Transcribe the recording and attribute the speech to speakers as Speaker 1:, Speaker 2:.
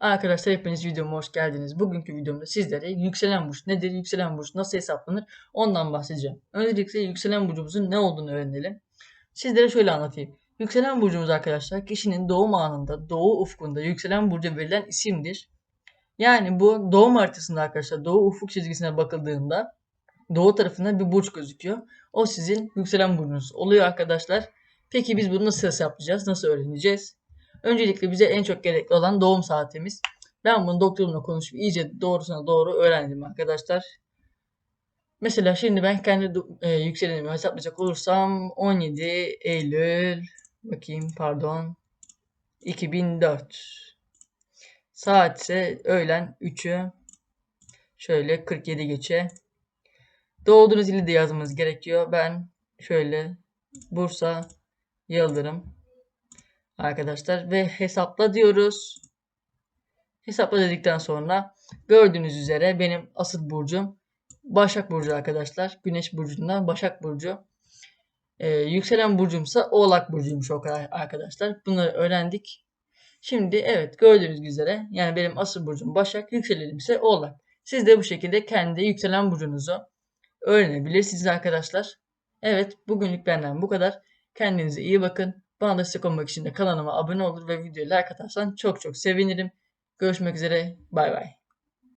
Speaker 1: Arkadaşlar hepiniz videoma hoş geldiniz. Bugünkü videomda sizlere yükselen burç nedir, yükselen burç nasıl hesaplanır ondan bahsedeceğim. Öncelikle yükselen burcumuzun ne olduğunu öğrenelim. Sizlere şöyle anlatayım. Yükselen burcumuz arkadaşlar kişinin doğum anında doğu ufkunda yükselen burca verilen isimdir. Yani bu doğum haritasında arkadaşlar doğu ufuk çizgisine bakıldığında doğu tarafında bir burç gözüküyor. O sizin yükselen burcunuz oluyor arkadaşlar. Peki biz bunu nasıl hesaplayacağız, nasıl öğreneceğiz? Öncelikle bize en çok gerekli olan doğum saatimiz. Ben bunu doktorumla konuşup iyice doğrusuna doğru öğrendim arkadaşlar. Mesela şimdi ben kendi e, yükselenimi hesaplayacak olursam 17 Eylül bakayım pardon 2004 saat ise öğlen 3'ü şöyle 47 geçe doğduğunuz ili de yazmanız gerekiyor. Ben şöyle Bursa Yıldırım arkadaşlar ve hesapla diyoruz. Hesapla dedikten sonra gördüğünüz üzere benim asıl burcum Başak Burcu arkadaşlar. Güneş burcundan Başak Burcu. Ee, yükselen burcumsa Oğlak Burcuymuş o kadar arkadaşlar. Bunları öğrendik. Şimdi evet gördüğünüz üzere yani benim asıl burcum Başak, yükselenim Oğlak. Siz de bu şekilde kendi yükselen burcunuzu öğrenebilirsiniz arkadaşlar. Evet bugünlük benden bu kadar. Kendinize iyi bakın. Bana destek olmak için de kanalıma abone olur ve videoya like atarsan çok çok sevinirim. Görüşmek üzere. Bay bay.